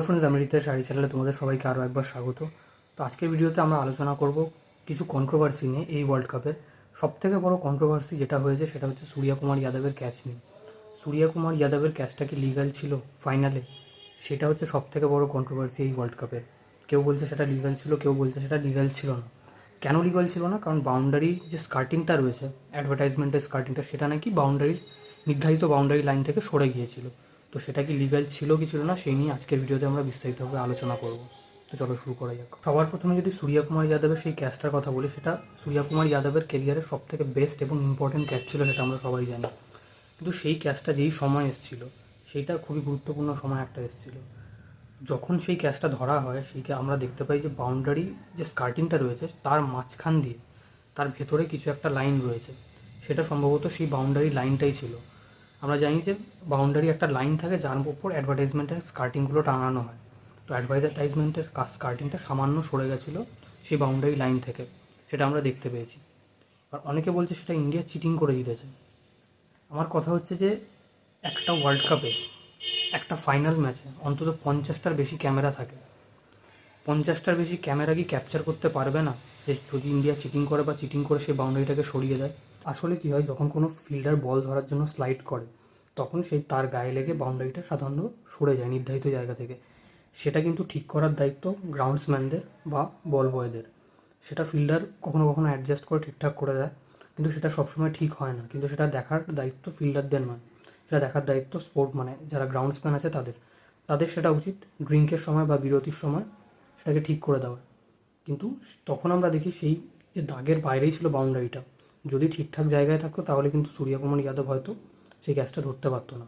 Hello friends আমি রিতেশ শাড়ি চ্যানেলে তোমাদের সবাইকে আরও একবার স্বাগত। তো আজকের ভিডিওতে আমরা আলোচনা করব কিছু কন্ট্রোভার্সি নিয়ে এই ওয়ার্ল্ড কাপের সব থেকে বড় কন্ট্রোভার্সি যেটা হয়েছে সেটা হচ্ছে সূর্যা কুমার যাদবের ক্যাচ নিয়ে। সূর্যা কুমার যাদবের ক্যাচটা কি লিগাল ছিল ফাইনালে সেটা হচ্ছে সব থেকে বড় কন্ট্রোভার্সি এই ওয়ার্ল্ড কাপের কেউ বলছে সেটা লিগাল ছিল, কেউ বলছে সেটা লিগাল ছিল না। কেন লিগাল ছিল না? কারণ বাউন্ডারি যে স্কার্টিংটা রয়েছে অ্যাডভার্টাইজমেন্টের স্কার্টিংটা সেটা নাকি বাউন্ডারির নির্ধারিত বাউন্ডারি লাইন থেকে সরে গিয়েছিল। তো সেটা কি লিগাল ছিল কি ছিল না, সেই নিয়ে আজকের ভিডিওতে আমরা বিস্তারিতভাবে আলোচনা করব। তো চলো শুরু করা যাক। সবার প্রথমে যদি সূর্যা কুমার যাদবের সেই ক্যাচটার কথা বলি, সেটা সূর্যা কুমার যাদবের সব থেকে বেস্ট এবং ইম্পর্টেন্ট ক্যাচ ছিল সেটা আমরা সবাই জানি। কিন্তু সেই ক্যাচটা যেই সময় এসেছিল, সেইটা খুবই গুরুত্বপূর্ণ সময় একটা এসেছিল। যখন সেই ক্যাচটা ধরা হয়, সেইকে আমরা দেখতে পাই যে বাউন্ডারি যে স্কার্টিংটা রয়েছে, তার মাঝখান দিয়ে, তার ভেতরে কিছু একটা লাইন রয়েছে। সেটা সম্ভবত সেই বাউন্ডারি লাইনটাই ছিল। আমরা জানি যে বাউন্ডারি একটা লাইন থাকে যার উপর অ্যাডভার্টাইজমেন্টের স্কার্টিংগুলো টাঙানো হয়। তো অ্যাডভার্টাইজমেন্টের স্কার্টিংটা সামান্য সরে গেছিল সেই বাউন্ডারি লাইন থেকে, সেটা আমরা দেখতে পেয়েছি। আর অনেকে বলছে সেটা ইন্ডিয়া চিটিং করে দিতেছে আমার কথা হচ্ছে যে একটা ওয়ার্ল্ড কাপে একটা ফাইনাল ম্যাচে অন্তত পঞ্চাশটার বেশি ক্যামেরা থাকে। পঞ্চাশটার বেশি ক্যামেরা কি ক্যাপচার করতে পারবে না? যে যদি ইন্ডিয়া চিটিং করে বা চিটিং করে সেই বাউন্ডারিটাকে সরিয়ে দেয়। আসলে কী হয়, যখন কোনো ফিল্ডার বল ধরার জন্য স্লাইড করে, তখন সেই তার গায়ে লেগে বাউন্ডারিটা সাধারণত সরে যায় নির্ধারিত জায়গা থেকে। সেটা কিন্তু ঠিক করার দায়িত্ব গ্রাউন্ডসম্যানদের বা বল বয়দের সেটা ফিল্ডার কখনো কখনো অ্যাডজাস্ট করে ঠিকঠাক করে দেয়, কিন্তু সেটা সবসময় ঠিক হয় না। কিন্তু সেটা দেখার দায়িত্ব ফিল্ডারদের নয়। সেটা দেখার দায়িত্ব স্পোর্ট মানে যারা গ্রাউন্ডসম্যান আছে তাদের। তাদের সেটা উচিত ড্রিঙ্কের সময় বা বিরতির সময় সেটাকে ঠিক করে দেওয়ার। কিন্তু তখন আমরা দেখি সেই যে দাগের বাইরেই ছিল বাউন্ডারিটা যদি ঠিকঠাক জায়গায় থাকতো তাহলে কিন্তু সূর্যকুমার যাদব হয়তো সেই গ্যাসটা ধরতে পারতো না।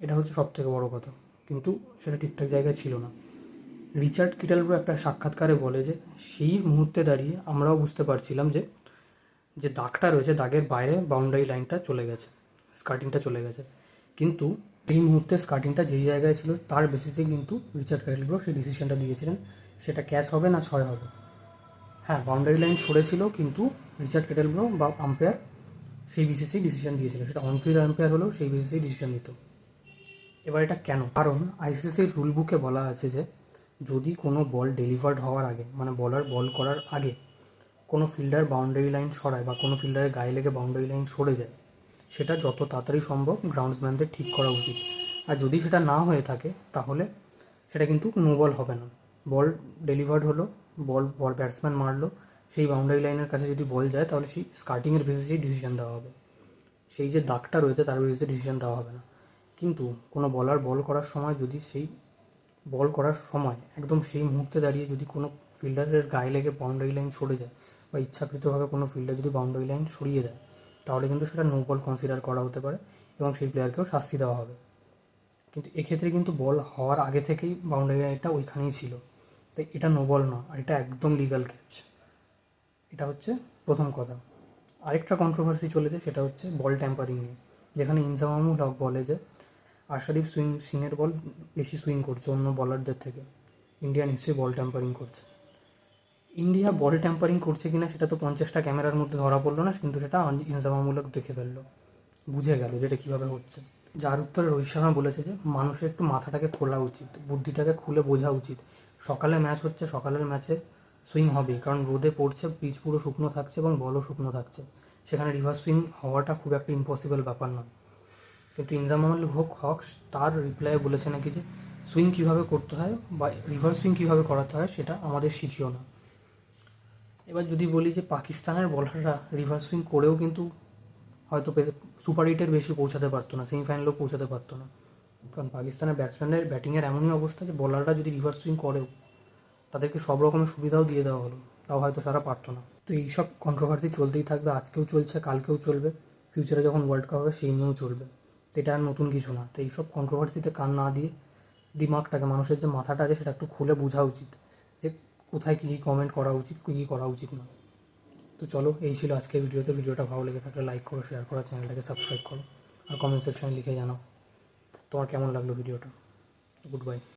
এটা হচ্ছে সব থেকে বড় কথা। কিন্তু সেটা ঠিকঠাক জায়গায় ছিল না। রিচার্ড কিটালব্রো একটা সাক্ষাৎকারে বলে যে, সেই মুহূর্তে দাঁড়িয়ে আমরাও বুঝতে পারছিলাম যে যে দাগটা রয়েছে, দাগের বাইরে বাউন্ডারি লাইনটা চলে গেছে স্কার্টিংটা চলে গেছে। কিন্তু এই মুহূর্তে স্কার্টিংটা যেই জায়গায় ছিল, তার বেসিসে কিন্তু রিচার্ড কিটালব্রো সেই ডিসিশনটা দিয়েছিলেন, সেটা ক্যাচ হবে না ছয় হবে। হ্যাঁ বাউন্ডারি লাইন সরেছিল, কিন্তু রিচার্ড কেটেলব্রো বা আম্পায়ার সেই বিসিসি ডিসিশন দিয়েছিল। সেটা অনফিল্ড আম্পায়ার হলেও সেই বিসিসেই ডিসিশন দিত। এবার এটা কেন? কারণ আইসিসির রুল বুকে বলা আছে যে, যদি কোনো বল ডেলিভার্ড হওয়ার আগে মানে বলার বল করার আগে কোনো ফিল্ডার বাউন্ডারি লাইন সরায় বা কোনো ফিল্ডারের গায়ে লেগে বাউন্ডারি লাইন সরে যায়, সেটা যত তাড়াতাড়ি সম্ভব গ্রাউন্ডসম্যানদের ঠিক করা উচিত। আর যদি সেটা না হয়ে থাকে, তাহলে সেটা কিন্তু নো বল হবে না। বল ডেলিভার্ড হলো বল বল ব্যাটসম্যান মারলো। সেই বাউন্ডারি লাইনের কাছে যদি বল যায়, তাহলে সেই স্কার্টিংয়ের বেসিসেই ডিসিশন দেওয়া হবে। সেই যে দাগটা রয়েছে, তার বেসিসে ডিসিশন দেওয়া হবে না। কিন্তু কোনো বলার বল করার সময় যদি সেই বল করার সময় একদম সেই মুহূর্তে দাঁড়িয়ে যদি কোনো ফিল্ডারের গায়ে লেগে বাউন্ডারি লাইন সরে যায় বা ইচ্ছাকৃতভাবে কোনো ফিল্ডার যদি বাউন্ডারি লাইন সরিয়ে দেয়, তাহলে কিন্তু সেটা নো বল কনসিডার করা হতে পারে এবং সেই প্লেয়ারকেও শাস্তি দেওয়া হবে। কিন্তু এক্ষেত্রে কিন্তু বল হওয়ার আগে থেকেই বাউন্ডারি লাইনটা ওইখানেই ছিল। তাই এটা নোবল নয়, আর এটা একদম লিগাল ক্যাচ এটা হচ্ছে প্রথম কথা। আরেকটা কন্ট্রোভার্সি চলেছে, সেটা হচ্ছে বল ট্যাম্পারিং নিয়ে। যেখানে ইনজামামুল হক বলে যে, আশাদীপ সুইং, সিংয়ের বল বেশি সুইং করছে অন্য বলারদের থেকে। ইন্ডিয়া নিশ্চয়ই বল ট্যাম্পারিং করছে। ইন্ডিয়া বল ট্যাম্পারিং করছে কিনা, সেটা তো পঞ্চাশটা ক্যামেরার মধ্যে ধরা পড়ল না, কিন্তু সেটা ইনজামামূলক দেখে ফেলল। বুঝে গেল যেটা কীভাবে হচ্ছে। যার উত্তরে রোহিত শর্মা বলেছে যে, মানুষের একটু মাথাটাকে খোলা উচিত, বুদ্ধিটাকে খুলে বোঝা উচিত। সকালে ম্যাচ হচ্ছে, সকালের ম্যাচে সুইং হবেই। কারণ রোদে পড়ছে পিচ পুরো শুকনো থাকছে এবং বলও শুকনো থাকছে। সেখানে রিভার্স সুইং হওয়াটা খুব একটা ইম্পসিবল ব্যাপার নয়। কিন্তু ইনজামামুল হক হক, তার রিপ্লাইয়ে বলেছে নাকি যে সুইং কীভাবে করতে হয় বা রিভার্স সুইং কীভাবে করাতে হয় সেটা আমাদের শিখিও না। এবার যদি বলি যে, পাকিস্তানের বলাররা রিভার্স সুইং করেও কিন্তু হয়তো সুপার এইটের বেশি পৌঁছাতে পারতো না সেমিফাইনালেও পৌঁছাতে পারতো না। কারণ পাকিস্তানের ব্যাটসম্যানের ব্যাটিংয়ের এমনই অবস্থা যে বলাররা যদি রিভার্স সুইং করেও তাদেরকে সব রকমের সুবিধাও দিয়ে দেওয়া হলো, তাও হয়তো তারা পারতো না। তো এইসব কন্ট্রোভার্সি চলতেই থাকবে, আজকেও চলছে, কালকেও চলবে ফিউচারে যখন ওয়ার্ল্ড কাপ হবে সেই নিয়েও চলবে। তো এটা আর নতুন কিছু না। তো এইসব কন্ট্রোভার্সিতে কান না দিয়ে দিমাগটাকে, মানুষের যে মাথাটা আছে সেটা একটু খুলে বোঝা উচিত, যে কোথায় কী কী কমেন্ট করা উচিত, কী কী করা উচিত না তো চলো, এই ছিল আজকের ভিডিওতে ভিডিওটা ভালো লেগে থাকলে লাইক করো শেয়ার করো চ্যানেলটাকে সাবস্ক্রাইব করো, আর কমেন্ট সেকশনে লিখে জানাও। তোমার কেমন লাগল ভিডিওটা? Good bye